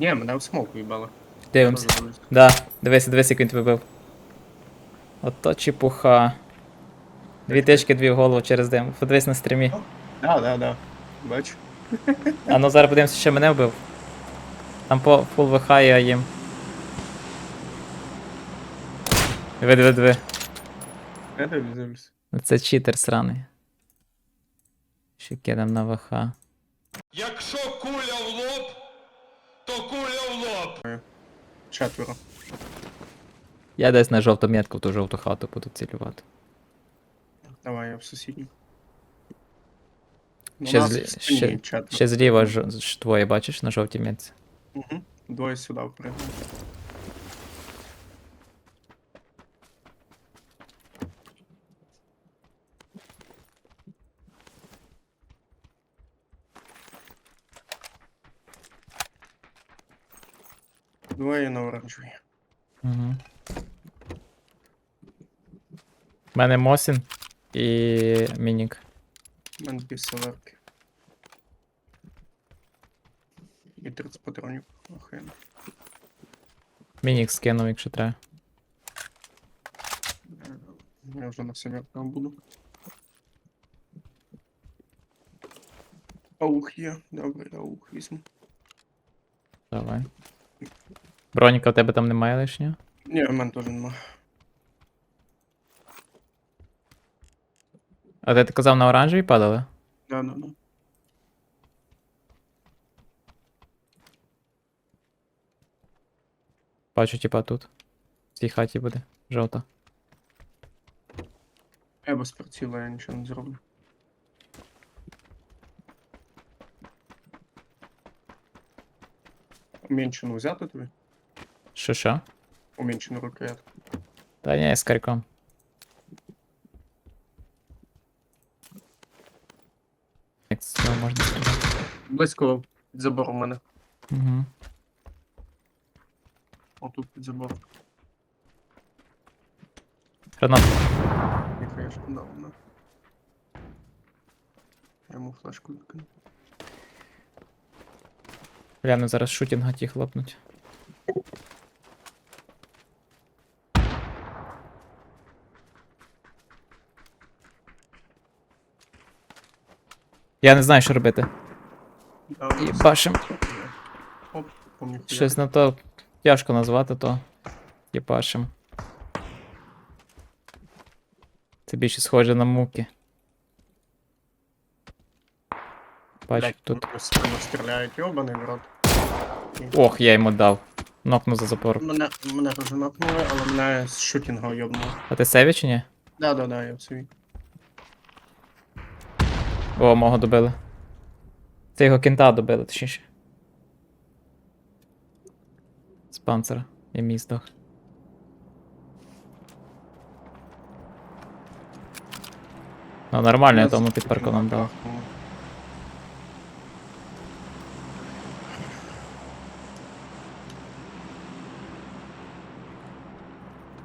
Ні, мене в смок в'їбало. Розумію. Да, дивися, дивися, як він тебе бив. Ото чепуха. Дві тички, дві в голову через дим. Подивись на стрімі. Да, да, да. Бачу. А ну зараз подивимося, ще мене вбив. Там по фул ВХ і Аїм. Диви, диви, диви. Я дивлюсь, дивлюсь. Це читер сраний. Ще кидам на ВХ. Лоб, куля в лоб. Четверо. Я десь на жовту метку в ту жовту хату буду цілювати. Давай я в сусідню. Ще, злі... ще, ще зліва ж, твоє, бачиш, на жовтій метці. Угу. Двоє сюди впрягли. Двоє на оранжевій. Угу. У мене Мосін і Мінік. У мене дві селерки. І 30 патронів. Охрена. Мінік скинув, якщо треба. Я вже на семерках буду. Аух є. Добре, аух візьму. Давай. Броніка у тебе там немає лишнього? Ні, в мене теж нема. А ти казав на оранжевій падали? Да, да, да. Бачу, типа тут. В цій хаті буде. Жовта. Я без приціла, я нічого не зроблю. Уменьшену взяти тобі? Що що? Уменьшену рукоятку. Та ні, з карьком. Як з цього можна стріляти? Близько під забором у мене. Угу. Отут під забором. Гранат. Ніхай ж дав на. Я йому флешку викину. Гляну, зараз шутінга ті хлопнуть. Я не знаю, що робити. Да, Єбашим. Щось на то тяжко назвати, то єбашим. Це більше схоже на муки. Бачу, тут. Стріляють, йобаний в рот. Ох, я йому дав. Нокну за запор. Мене, мене теж напнули, але мене з шутінга йобнуло. А ти сейві чи ні? Да, да, да, я в свій. О, мого добили. Це його кінта добили, точніше. З панцера. І мій здох. Ну нормально, я тому під парконом дав.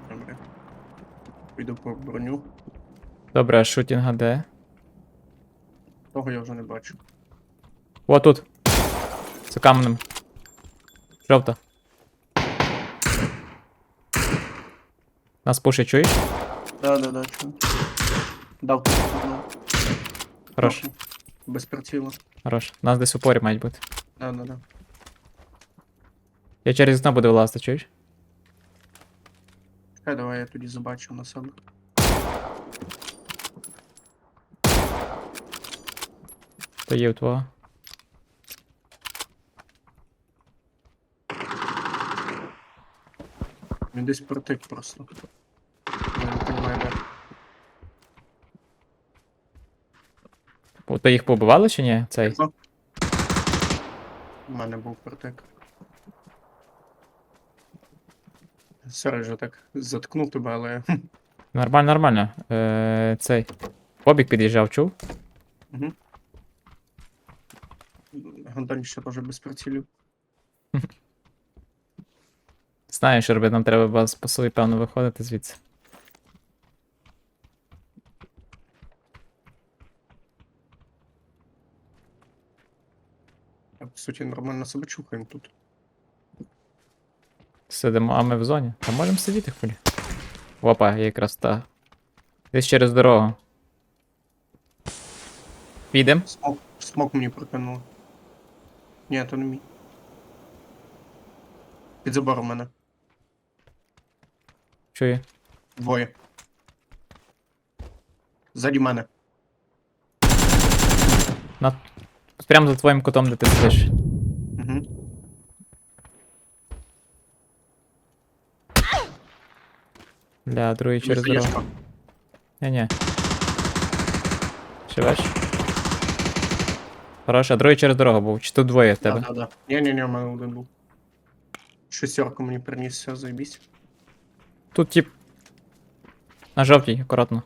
Добре. Піду по броню. Добре, а шутінга де? Того я вже не бачу. О, тут. За каменем. Жовта. Нас пушить, чуєш? Да, да, да, чую. Дав тут. Хорош. Без приціла. хорош. Нас десь у порі мають бути. Да, да, да. Я через вікно буду вилазити, чуєш? Хай давай я тоді забачу на себе. То є в твого. Він десь протик просто. То їх побивали чи ні? Цей? У мене був протик. Вже так заткнув тебе, але. Нормально, нормально. Е, цей. Побік під'їжджав, чув? Угу. Гандон ще теж без прицілів. Знаю, що робити, нам треба вас по собі, певно, виходити звідси. Я, по суті, нормально себе чухаємо тут. Сидимо, а ми в зоні. Та можемо сидіти хвилі. Опа, якраз та. Десь через дорогу. Підем. Смок, смок мені прокинуло. Ні, то не мій. Під забором мене. Чую. Двоє. Ззаді мене. На... Прямо за твоїм кутом, де ти сидиш. Угу. Бля, другий через дорогу. Ні-ні. Живеш? Хорош, а другий через дорогу був. Чи тут двоє в тебе? Да, да, да. Ні, ні, ні, у мене один був. Шестерку мені приніс, все, заебісь. Тут тип. На жовтій, акуратно.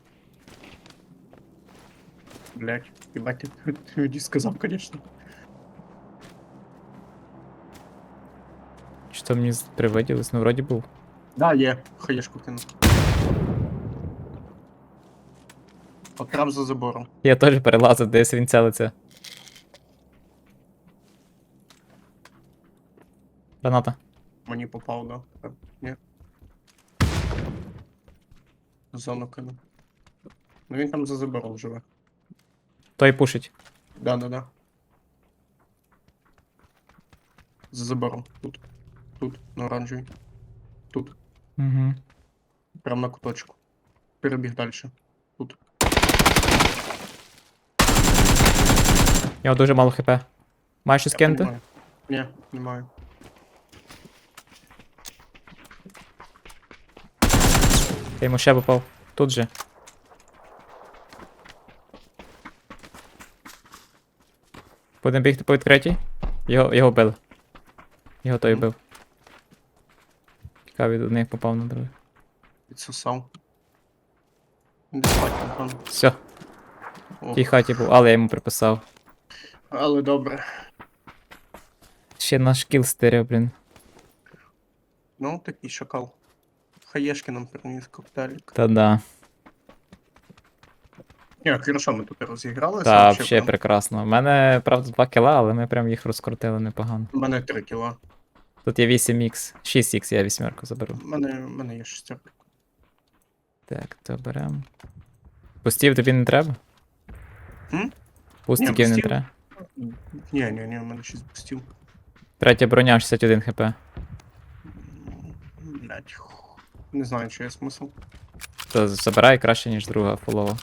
Блять, ебать, ти, ти мені сказав, конечно. Чи то мені привиділось? Ну вроді був. Да, є, хаєшку кинув. От прям за забором. Я теж перелазив, десь він целиться. Граната. Мені попав, да. Так, Ні. Зону кинув. Ну він там за забором живе. Той пушить. Да, да, да. За забором. Тут. Тут, на оранжевій. Тут. Угу. Прям на куточку. Перебіг далі. Тут. У нього дуже мало хп. Маєш щось Я кинути? понімаю. Ні, немає. Я йому ще попав. Тут же. Будемо бігти по відкритій. Його, його били. Його той бив. Цікавий до них попав на другий. Відсосав. Напевно. Все, в тій хаті був, але я йому приписав. Але добре. Ще наш кіл стерів, блін. Ну, такий шакал. Хаєшки нам приніс коктейльк. Та да. Ні, хорошо, ми тут розігралися. Та, вообще взагалі прям. прекрасно. У мене, правда, 2 кіла, але ми прям їх розкрутили непогано. У мене 3 кіла. Тут є 8х, 6х, я вісьмерку заберу. У мене, у мене є шестерка. Так, то беремо. Пустів тобі не треба? М? Пустиків не треба. Ні, ні, ні, у мене 6 пустів. Третя броня 61 хп. Блять. Не знаю, чи є смисл. То забирай краще, ніж друга фулова.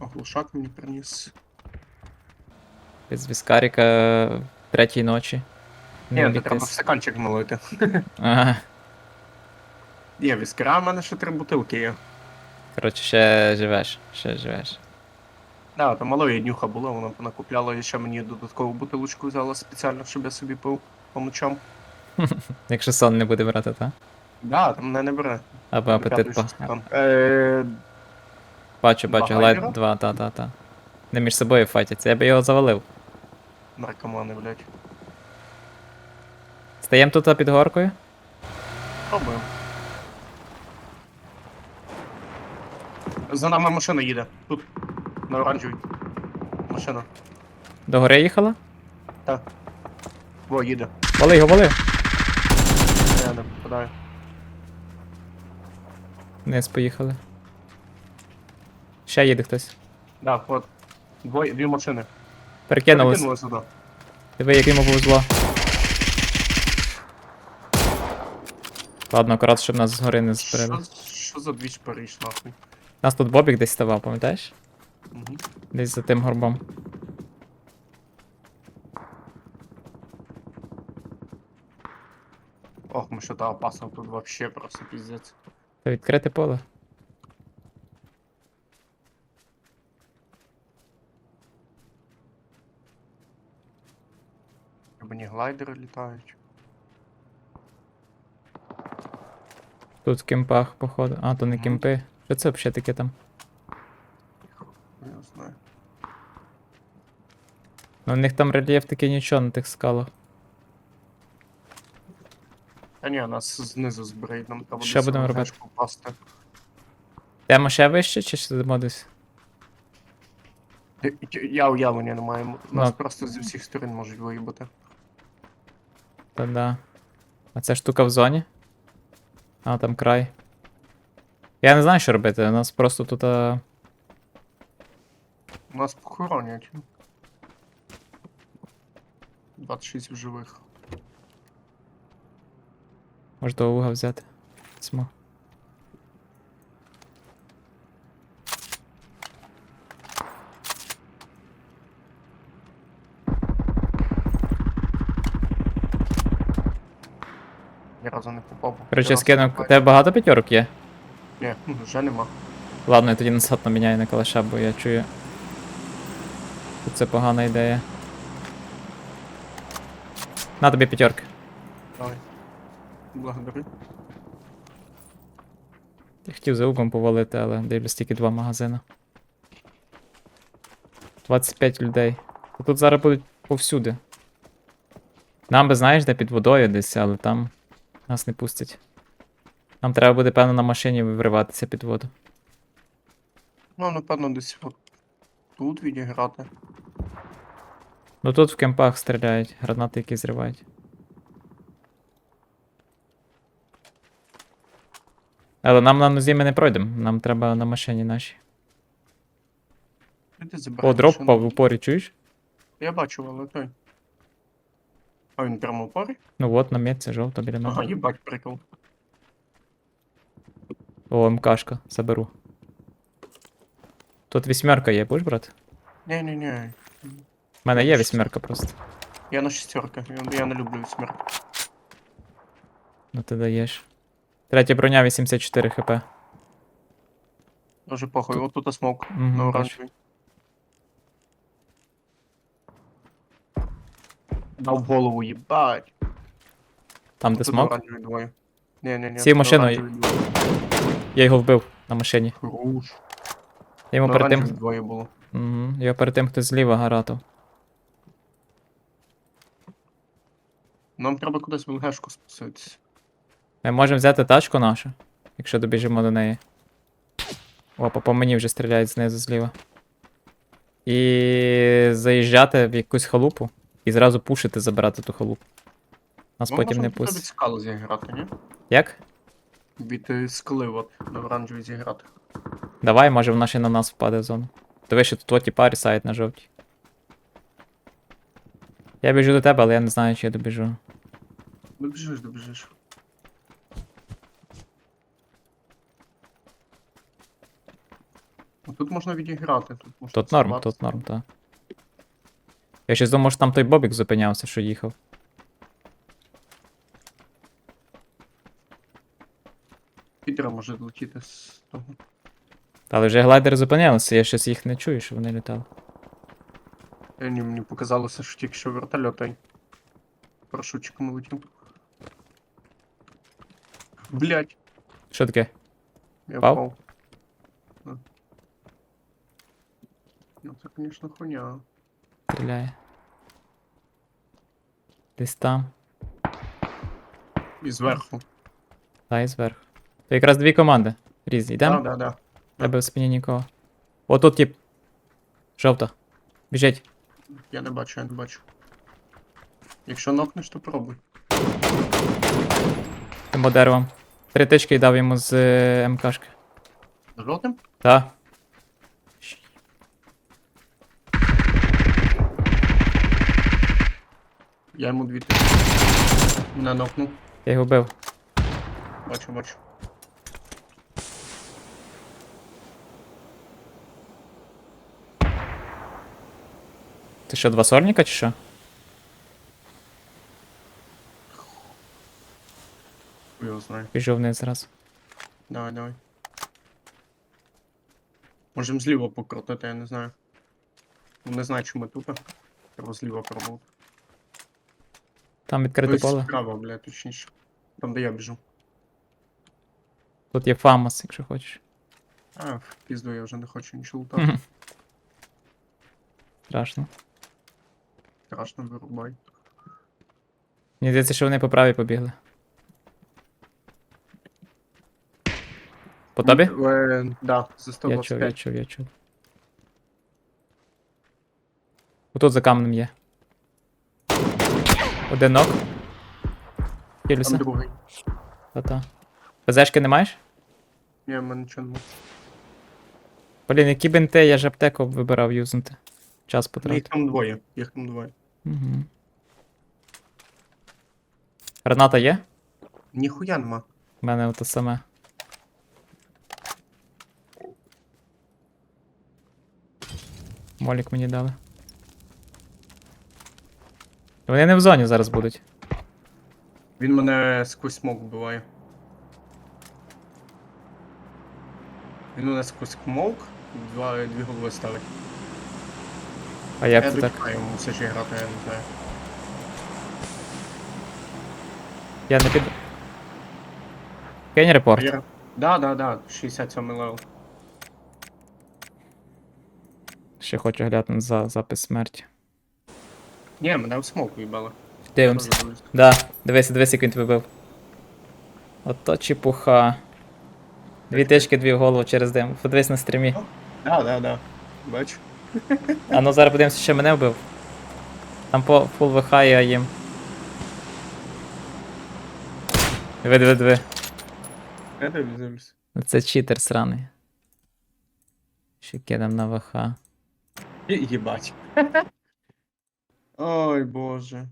А глушак мені приніс. Без віскаріка третій ночі. Ні, то треба в стаканчик налити. Ага. Є віскара, у мене ще три бутилки є. Коротше, ще живеш, ще живеш. Да, там малої днюха була, вона накупляла і ще мені додаткову бутилочку взяла спеціально, щоб я собі пив по ночам. Якщо сон не буде брати, та? Да, там мене не бере. Або апетит по. Там. Е, Бачу, бачу, Два глайд гайдера? два, та, та, та. Не між собою файтяться, я би його завалив. наркомани, блядь. Стаємо тут а, під горкою. Пробуємо. За нами машина їде. Тут. На оранжевій. Машина. До гори їхала? Так. Во, їде. Вали його, вали! Я не попадаю. Вниз поїхали. Ще їде хтось. Да, от. Двоє, дві машини. Перекинулись. Перекинули сюди. Диви, як йому повезло. Ладно, акурат, щоб нас згори не збрили. Що, що за двіч Париж, нахуй? Нас тут Бобік десь ставав, пам'ятаєш? Угу. Десь за тим горбом. Ох, ми що то опасно тут вообще просто пиздец. Це відкрите поле. Мені глайдери літають. Тут в кемпах, походу. А, то не Мгм. кемпи. Що це взагалі таке там? Я знаю. Ну, у них там рельєф такий нічого на тих скалах. Та ні, нас знизу зберуть, нам треба Що будемо робити? гешку. Йдемо ще вище, чи сидимо десь? Я- уявлення не маю. Нас Ну. просто зі всіх сторон можуть виїбати. Та-да. А ця штука в зоні? А, там край. Я не знаю, що робити. У нас просто тут. А... Нас похоронять. 26 в живих. Може до луга взяти. Візьму. Ні разу не попав. Короче, скину. У тебе багато п'ятерок є? Ні, ну, вже нема. Ладно, я тоді назад наміняю на калаша, бо я чую. що Це погана ідея. На тобі п'ятерки. Давай. Благодарю. Я хотів за угом повалити, але дивлюсь тільки два магазини. 25 людей. Тут зараз будуть повсюди. Нам би знаєш, де під водою десь, але там нас не пустять. Нам треба буде, певно, на машині вириватися під воду. Ну, напевно, десь от тут відіграти. Ну тут в кемпах стріляють, гранати які зривають. Але нам на нозі ми не пройдемо, нам треба на машині нашій. Іди забирай О, дроп машину. впав в упорі, чуєш? Я бачу, але той. А він прямо в парі? Ну от, на метці жовто біля Ага, мене. їбать, прикол. О, МКшка, заберу. Тут вісьмерка є, будеш брати? Ні-ні-ні. У мене є вісьмерка просто. Я на шістерка, я, я не люблю вісьмерку. Ну ти даєш. Третя броня 84 хп. Дуже похуй, от тут смок Мгм, на оранжевий. Дав голову, їбать. Там де Тут смок. оранжевий двоє. Ні-ні-ні. Сів тут машиною. двоє. Я його вбив на машині. Хорош. Я йому Ну, перед тим. двоє було. Угу. Його перед тим хтось зліва гаратав. Нам треба кудись в ЛГшку спуститися. Ми можемо взяти тачку нашу, якщо добіжимо до неї. Опа, по мені вже стріляють знизу зліва. І заїжджати в якусь халупу і зразу пушити, забирати ту халупу. Нас Ми потім не тут від пустять. скали зіграти, ні? Як? Від е, скали от на оранжевій зіграти. Давай, може вона ще на нас впаде в зону. Диви, що тут оті парі сайт на жовтій. Я біжу до тебе, але я не знаю, чи я добіжу. Добіжиш, добіжиш. Тут можна відіграти. Тут, можна Тут норм, тут норм, так. Я ще думав, що там той Бобік зупинявся, що їхав. Пітера може летіти з того. Але вже глайдери зупинялися, я щось їх не чую, що вони літали. Е, ні, Мені показалося, що тільки що вертольот парашутчиком летів. Блять, Що таке? я Впав? впав. Да. Ну це, звісно, хуйня. Стріляє. Десь там. І зверху. Та і зверху. То якраз дві команди. Різні. Йдемо? Да, да, да. Тебе в спині нікого. О, тут тип. Жовта. Біжить. Я не бачу, я не бачу. Якщо нокнеш, то пробуй. Тимо деревом. Три тички дав йому з е, МКшки. Жовтим? Та. Я йому дві тисячі. Не нокнув. Я його бив. Бачу, бачу. Ти що, два сольника чи що? Його знає. Біжу вниз зразу. Давай, давай. Можем зліва покрутити, я не знаю. Ну, Не знаю, чому ми тут. Треба зліва пробувати. Там відкрите Ось поле. Справа, бля, точніше. Там, де я біжу. Тут є фамос, якщо хочеш. А, в пізду я вже не хочу нічого лутати. Мгм. Страшно. Страшно вирубай. Мені здається, що вони по правій побігли. По тобі? Е, да, за Я чув, я 125. чув, я чув. Отут за каменем є. Один. Хілюся. Там другий. Та-та. ПЗшки не маєш? Ні, в мене нічого немає. Блін, які бинти, я ж аптеку вибирав юзнути. Час Їх потратив. там двоє. Їх там двоє. Угу. Граната є? Ніхуя нема. У мене ото саме. Молік мені дали. Вони не в зоні зараз будуть. Він мене сквозь смок вбиває. Він у нас сквозь смок, два, дві голови ставить. А як я це так? йому все ж грати, я не знаю. Я не піду. Кинь репорт. Я... Да, да, да, 67 левел. Ще хочу глянути за запис смерті. Ні, мене в смок вибили. Дивимося. Да, дивися, дивись, як він тебе бив. Ото чепуха. Дві тички, дві в голову через дим. Подивись на стрімі. Да, да, да. Бачу. А ну зараз подивимося, ще мене вбив. Там по фул ВХ і Аїм. Диви, диви, диви. Я дивлюсь, дивлюсь. Ну, Це читер сраний. Ще кидам на ВХ. Єбать. Ой, боже.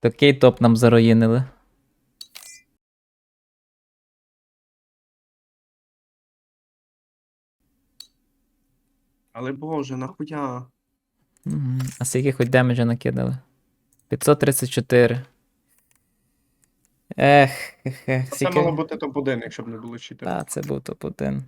Такий топ нам заруїнили. Але боже, нахуя? Мгм. А скільки хоч демеджа накидали? 534. Ех, ех, ех. Це Скільки... мало бути топ-1, якщо б не було читерів. Та, це був топ-1.